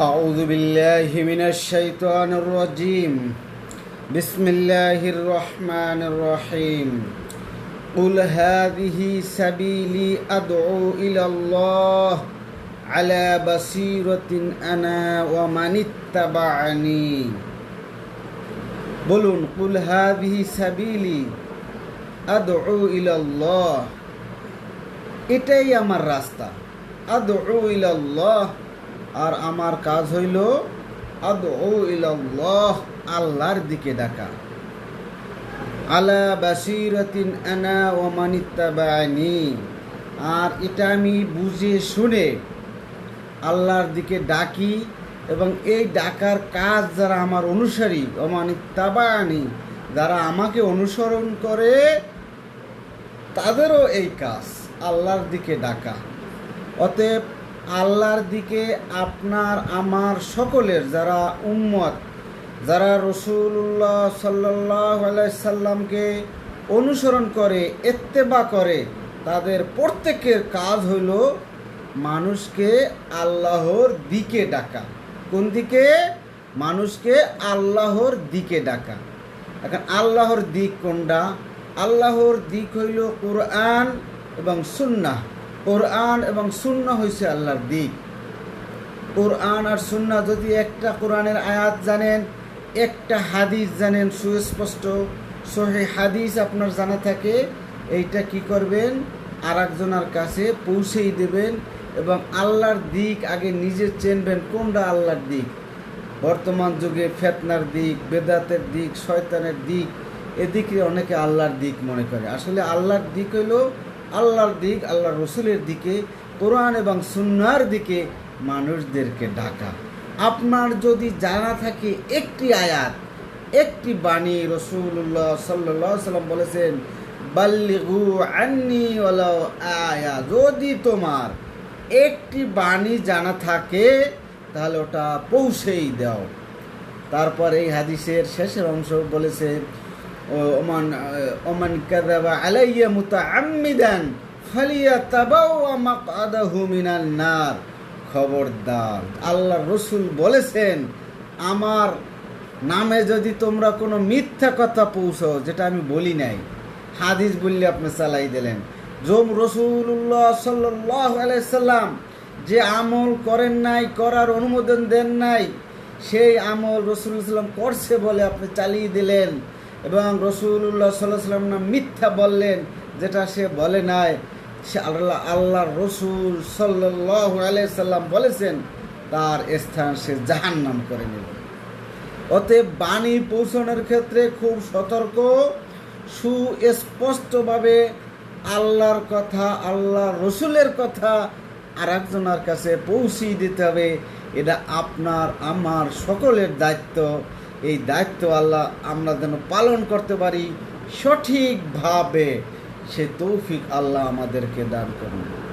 أعوذ بالله من الشيطان الرجيم بسم الله الرحمن الرحيم قل هذه سبيلي أدعو إلى الله على بصيرة أنا ومن اتبعني বলুন কুল হাদিহি সাবিলি আদউ ইলাল্লাহ এটাই আমার রাস্তা আদউ ইলাল্লাহ আর আমার কাজ হইল আদউ ইলাল্লাহ আল্লাহর দিকে ডাকা। আলা বাসিরাতিন আনা ওয়া মানিত্তাবানি আর এটা আমি বুঝে শুনে আল্লাহর দিকে ডাকি এবং এই ডাকার কাজ যারা আমার অনুসারী অমানিত্তাবানি যারা আমাকে অনুসরণ করে, তাদেরও এই কাজ, আল্লাহর দিকে ডাকা। অতএব আল্লাহর দিকে আপনার, আমার সকলের, যারা উম্মত, যারা রসুল্লাহ সাল্লাহ সাল্লামকে অনুসরণ করে এত্তেবা করে, তাদের প্রত্যেকের কাজ হইল মানুষকে আল্লাহর দিকে ডাকা। কোন দিকে? মানুষকে আল্লাহর দিকে ডাকা। এখন আল্লাহর দিক কোনটা? আল্লাহর দিক হইল কোরআন এবং সুন্নাহ। কোরআন এবং সুন্না হয়েছে আল্লাহর দিক। কোরআন আর সুন্না যদি একটা কোরআনের আয়াত জানেন, একটা হাদিস জানেন, সুস্পষ্ট, সহি হাদিস আপনার জানা থাকে, এইটা কি করবেন? আর একজনের কাছে পৌঁছেই দেবেন এবং আল্লাহর দিক আগে নিজে চেনবেন কোনটা আল্লাহর দিক। বর্তমান যুগে ফেতনার দিক, বেদাতের দিক, শয়তানের দিক, এদিকে অনেকে আল্লাহর দিক মনে করে। আসলে আল্লাহর দিক হইল আল্লাহর দিক আল্লাহ রসুলের দিকে, কোরআন এবং সুন্নার দিকে মানুষদেরকে ডাকা। আপনার যদি জানা থাকে একটি আয়াত, একটি বাণী রসুল্লাহ সাল্লাহ সাল্লাম বলেছেন আন্নি আয়া। যদি তোমার একটি বাণী জানা থাকে, তাহলে ওটা পৌঁছেই দাও। তারপর এই হাদিসের শেষের অংশ বলেছে ওমান ওমান কাযাবা আলাইয়া মুতাআম্মিদান ফালিয়াতাবাওয়া মাকআদাহু মিনান নার। খবরদার আল্লাহ রসুল বলেছেন, আমার নামে যদি তোমরা কোনো মিথ্যা কথা পৌঁছো যেটা আমি বলি নাই, হাদিস বললে আপনি চালাই দিলেন। জোম রসুল্লাহ সাল্লাহ আলাইসাল্লাম যে আমল করেন নাই, করার অনুমোদন দেন নাই, সেই আমল রসুল্লাহাম করছে বলে আপনি চালিয়ে দিলেন। এবং রসুল্লাহ সাল্লাহ সাল্লাম নাম মিথ্যা বললেন, যেটা সে বলে নাই। সে আল্লাহ আল্লাহ রসুল সাল্লাহ আলাইসাল্লাম বলেছেন, তার স্থান সে জাহান্নাম করে নিল। অতএব বাণী পৌঁছানোর ক্ষেত্রে খুব সতর্ক, সুস্পষ্টভাবে আল্লাহর কথা আল্লাহ রসুলের কথা আর একজনের কাছে পৌঁছিয়ে দিতে হবে। এটা আপনার, আমার সকলের দায়িত্ব। এই দায়িত্ব আল্লাহ আমরা যেন পালন করতে পারি সঠিকভাবে, সে তৌফিক আল্লাহ আমাদেরকে দান করুন।